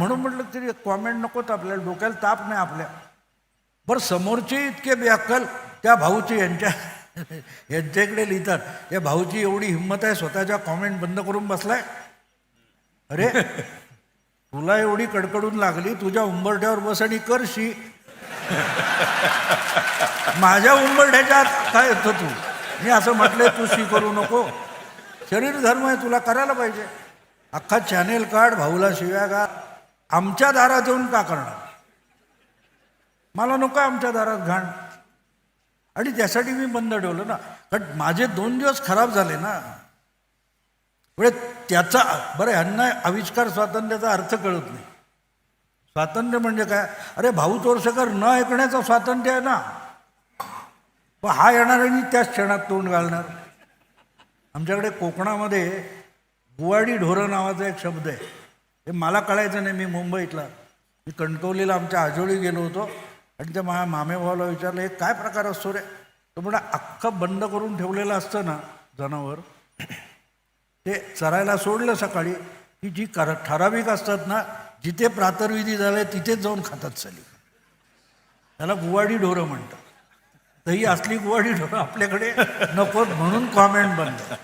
म्हणून म्हटलं तरी कॉमेंट नकोत आपल्याला डोक्याला ताप नाही आपल्या. बरं समोरचे इतके व्याकल त्या भाऊची यांच्या यांच्याकडे लिहितात या भाऊची एवढी हिंमत आहे स्वतःच्या कॉमेंट बंद करून बसलाय? अरे तुला एवढी कडकडून लागली तुझ्या उंबरठ्यावर बस आणि करशी. माझ्या उंबरठ्याच्या आत काय येतं तू? मी असं म्हटलंय तू शी करू नको. शरीर धर्म आहे तुला करायला पाहिजे. अख्खा चॅनेल काढ भाऊला शिव्या का आमच्या दारात येऊन का करणार? मला नको आमच्या दारात घाण. आणि त्यासाठी मी बंद ठेवलं ना. कारण माझे दोन दिवस खराब झाले ना. म्हणजे त्याचा बरं ह्यांना आविष्कार स्वातंत्र्याचा अर्थ कळत नाही. स्वातंत्र्य म्हणजे काय? अरे भाऊ तोरसेकर न ऐकण्याचं स्वातंत्र्य आहे ना. पण हा येणार आणि त्याच क्षणात तोंड घालणार. आमच्याकडे कोकणामध्ये गुवाडी ढोरं नावाचा एक शब्द आहे. हे मला कळायचं नाही मी मुंबईतला. मी कणकवलीला आमच्या आजोळी गेलो होतो. आणि त्या माझ्या मामेभावाला विचारलं हे काय प्रकार असतो रे? तो म्हणजे अख्खं बंद करून ठेवलेलं असतं ना जनावर ते चरायला सोडलं सकाळी की जी कर ठराविक असतात ना जिथे प्रातर्विधी झाले तिथेच जाऊन खातात सली. त्याला गुवाडी ढोरं म्हणतात. तर ही असली गुवाडी ढोरं आपल्याकडे नकोत म्हणून कॉमेंट बंद.